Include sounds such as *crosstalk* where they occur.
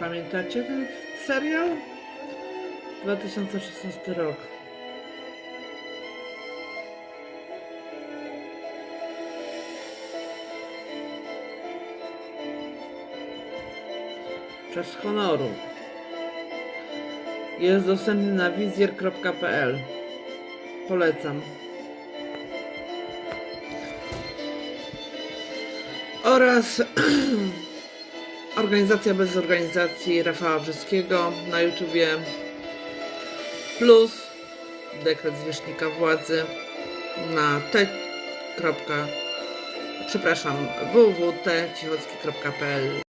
Pamiętacie ten serial? 2016 rok. Czas honoru. Jest dostępny na wizjer.pl. Polecam. Oraz *clears throat* Organizacja bez organizacji Rafała Brzeskiego na YouTubie plus dekret zwierzchnika władzy na t. Przepraszam, www.tcichocki.pl